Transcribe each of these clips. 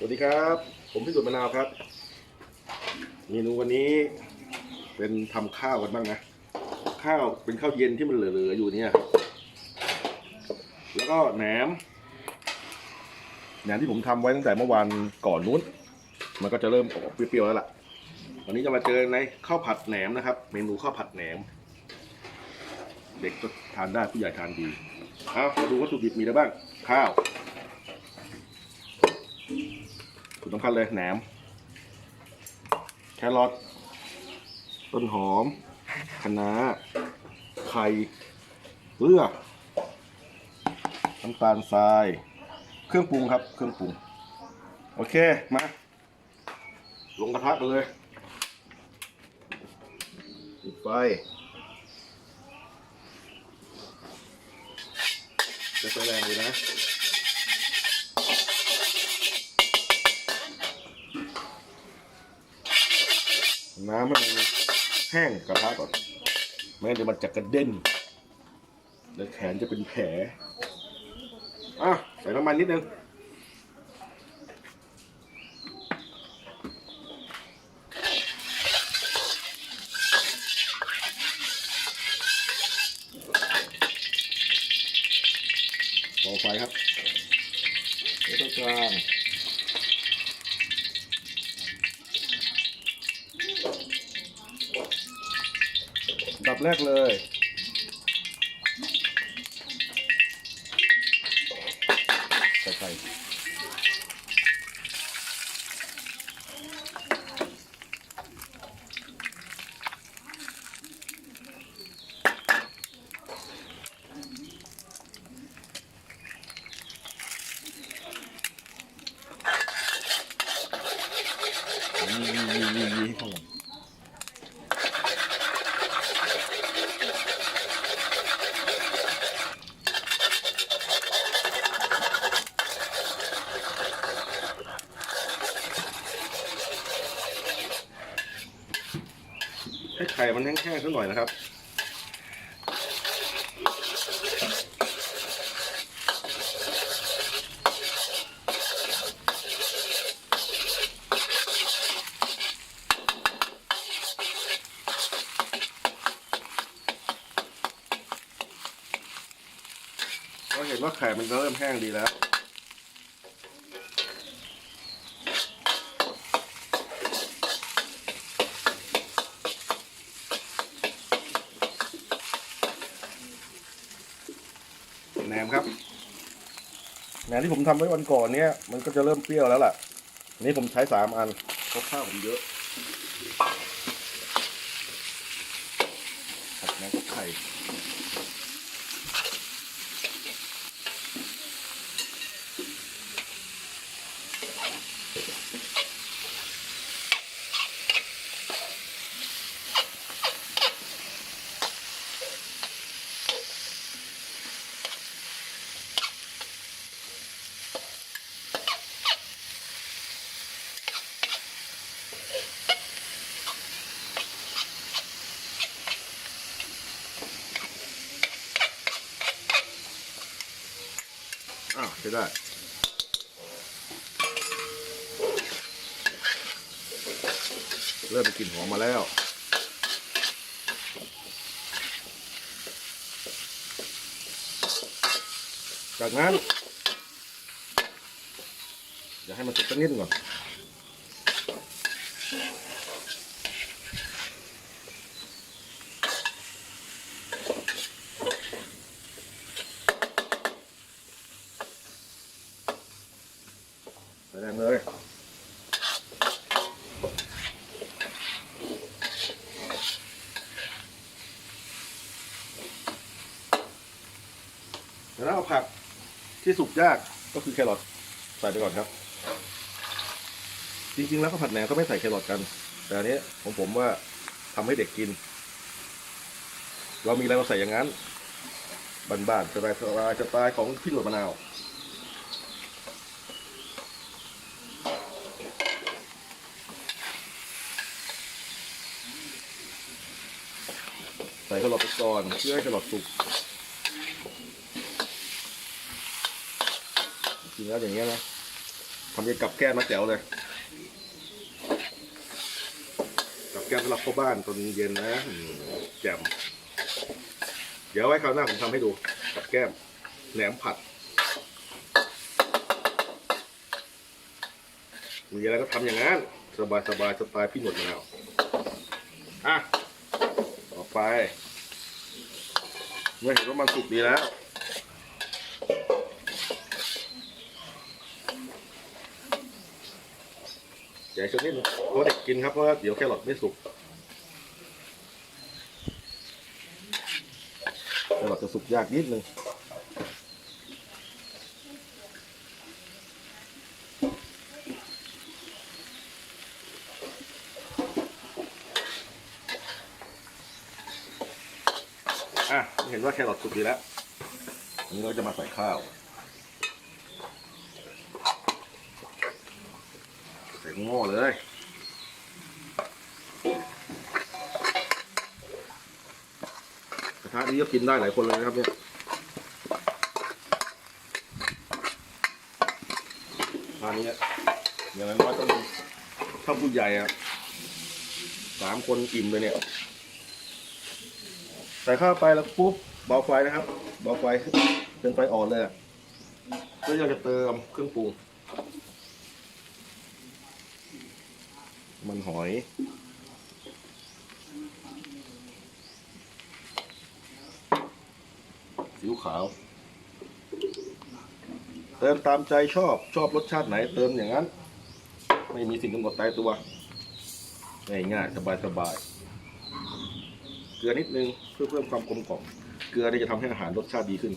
สวัสดีครับ ผมพี่สุดมะนาวครับ เมนูวันนี้ เป็นทำข้าวกันบ้างนะ ข้าวเป็นข้าวเย็นที่มันเหลือๆอยู่เนี่ย แล้วก็แหนม แหนมที่ผมทำไว้ตั้งแต่เมื่อวานก่อนนู้น มันก็จะเริ่มออกเปรี้ยวๆแล้วล่ะ วันนี้จะมาเจอในข้าวผัดแหนมนะครับ เมนูข้าวผัดแหนม เด็กก็ทานได้ผู้ใหญ่ทานดี เอามาดูวัตถุดิบมีอะไรบ้าง ข้าว สุดสำคัญเลยแหนม แครอทต้นหอมคะน้าไข่เกลือน้ำตาลทราย เครื่องปรุงครับ เครื่องปรุง โอเค มา ลงกระทะไปเลยปิดไฟจะใช้แรงเลยนะ น้ำให้มันแห้งกระทะก่อนไม่งั้นเดี๋ยวมันจะกระเด็นแล้วแขนจะเป็นแผลอะใส่น้ำมันนิดนึง ต่อไฟครับแล้วก็กลาง ดับแรกเลยใส่ไข่ยียียียียีให้เข้ากันให้ไข่ มันแห้งๆสักหน่อยนะครับก็เห็นว่าไข่มันเริ่มแห้งดีแล้ว นมครับแหนมที่ผมทำไว้วันก่อนเนี้ยมันก็จะเริ่มเปรี้ยวแล้วล่ะอันนี้ผมใช้สามอันเพราะข้าวผมเยอะผัดแหนมกับไข่ อ้าวใช้ได้เริ่มกลิ่นหอมมาแล้วจากนั้น เดี๋ยวให้มันสุกสักนิดหนึ่งก่อน ใส่แรงเลย แล้วเอาผักที่สุกยากก็คือแครอทใส่ไปก่อนครับ จริงๆแล้วข้าวผัดแหนมก็ไม่ใส่แครอทกัน แต่อันนี้ของผมว่าทำให้เด็กกิน เรามีอะไรเราใส่อย่างนั้นบ้านๆสบายสบายสไตล์ของพี่หนวดมะนาวใส่แครอทไปก่อนเพื่อให้แครอทสุก จริงๆแล้วอย่างเงี้ยนะทำเป็นกับแก้มมาแจ๋วเลยกับแก้มสำหรับพ่อบ้านตอนเย็นนะแจ่มเดี๋ยวไว้คราวหน้าผมทำให้ดูกับแก้มแหนมผัด มีอะไรก็ทำอย่างนั้น สบายสบายสไตล์พี่หนวดมะนาวอะ ต่อไป เมื่อเห็นว่ามันสุกดีแล้ว ให ญ่ชนิดนึงเพราะเด็กกินครับเพราะว่าเดี๋ยวแครอทไม่สุกแครอทจะสุกยากนิดนึงอะเห็นว่าแครอทสุกดีแล้วอันนี้เราจะมาใส่ข้าว ใส่หม้อเลยกระทะนี้ก็กินได้หลายคนเลยนะครับเนี่ยทานนี้อย่างน้อยต้องถ้าผู้ใหญ่อะสามคนอิ่มเลยเนี่ย ใส่ข้าวไปแล้วปุ๊บเบาไฟนะครับ เบาไฟเป็นไฟอ่อนเลยอะเพื่อเราจะเติมเครื่องปรุง มันหอยซีอิ๊วขาว เติมตามใจชอบชอบรสชาติไหนเติมอย่างนั้น ไม่มีสิ่งกำหนดตายตัวง่ายๆสบายๆเกลือนิดนึงเพื่อเพิ่มความกลมกล่อมเกลือนี่จะทำให้อาหารรสชาติดีขึ้น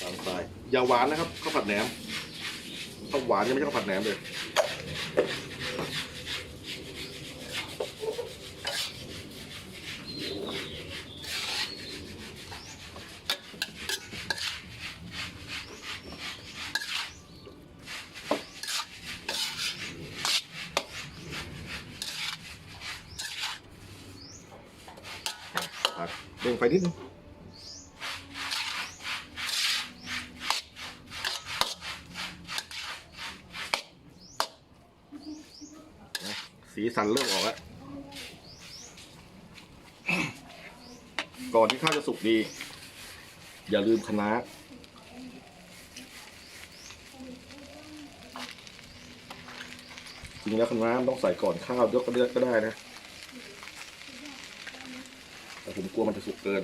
ตามสไตล์อย่าหวานนะครับข้าวผัดแหนม ข้าวหวานยังไม่ใช่ข้าวผัดแหนมเลยเบ่งไฟนิดนึงนะ สีสันเริ่มออกแล้ว ก่อนที่ข้าวจะสุกดี อย่าลืมคะน้าจริงแล้วคะน้าต้องใส่ก่อนข้าวยกก็เลือกก็ได้นะ แต่ผมกลัวมันจะสุกเกิน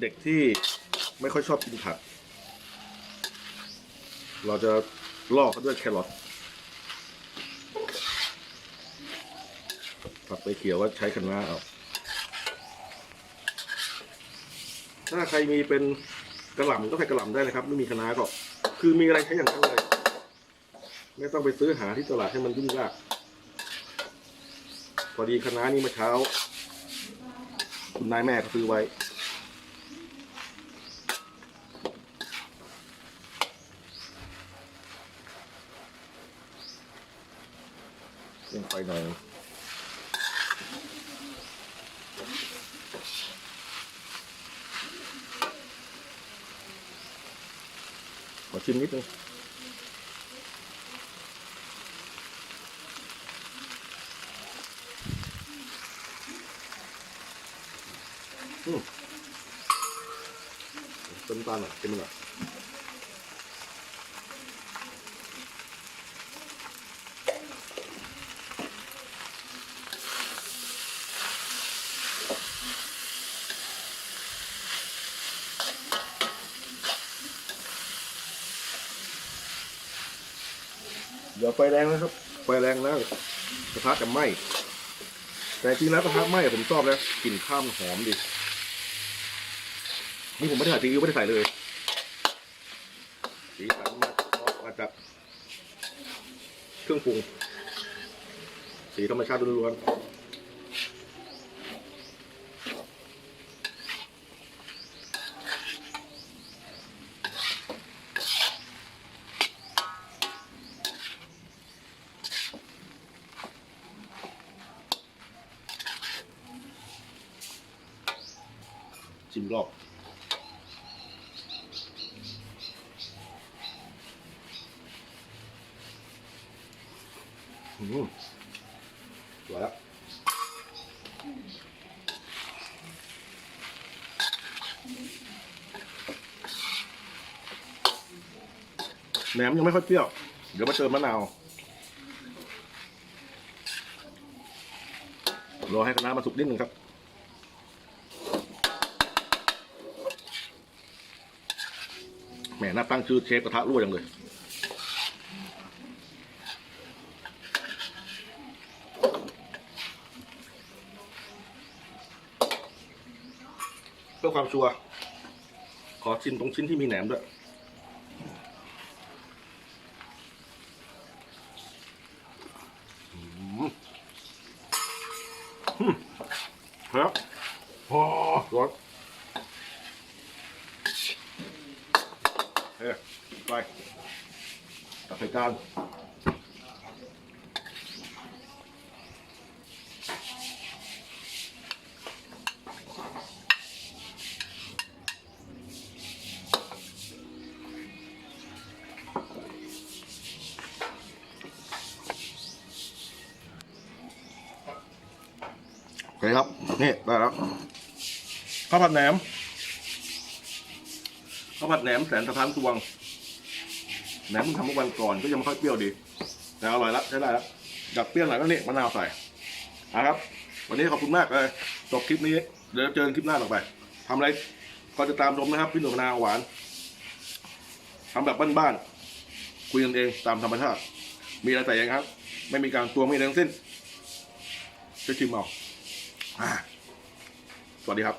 เด็กที่ไม่ค่อยชอบกินผัก เราจะลอกเขาด้วยแครอทผักไปเขียวว่าใช้คะน้าเอาถ้าใครมีเป็นกระหล่ำก็ใส่กระหล่ำได้นะครับ ไม่มีคะน้าก็ คือมีอะไรใช้อย่างนั้นเลย ไม่ต้องไปซื้อหาที่ตลาดให้มันยุ่งยากพอดีคะน้านี่เมื่อเช้า คุณนายแม่ก็ซื้อไว้ เร่ง ไฟหน่อยขอชิมนิดนึงอืมเติมน้ำตาลหน่อยเติมหน่อย เดี๋ยวไฟแรงนะครับ ไฟแรงแล้วกระทะจะไหม้แต่จริงแล้วกระทะไหม้ผมชอบแล้วกลิ่นข้ามหอมดีนี่ผมไม่ได้ใส่ซีอิ๊วไม่ได้ใส่เลยสีสันมาจากเครื่องปรุงสีธรรมชาติล้วนๆ สวยแล้วแหนมยังไม่ค่อยเปรี้ยว เดี๋ยวมาเติมมะนาวรอให้คณะน้ามาสุกนิดนึงครับ แหมน่าตั้งชื่อเชฟกระทะรั่วจังเลย เพื่อความชัวร์ขอชิมตรงชิ้นที่มีแหนมด้วยครับโอ้ร้อนเฮ้ยไปตักใส่จาน โอเครับ นี่ได้แล้วข้าวผัดแหนมข้าวผัดแหนมแสนสะท้านสวงแหนมมึงทำเมื่อวันก่อนก็ยังไม่ค่อยเปรี้ยวดี แต่อร่อยแล้วใช้ได้แล้วอยากเปรี้ยวหน่อยก็นี่มะนาวใส่อะครับ วันนี้ขอบคุณมากเลยจบคลิปนี้เดี๋ยวเจอกันคลิปหน้าต่อไปทำอะไรก็จะตามชมนะครับพี่หนุ่มมะนาวหวานทำแบบบ้านๆคุยกันเองตามธรรมชาติ มีอะไรใส่ยังครับ ไม่มีการตวงไม่อะไรทั้งสิ้นช่วยชิมเออ่า สวัสดีครับ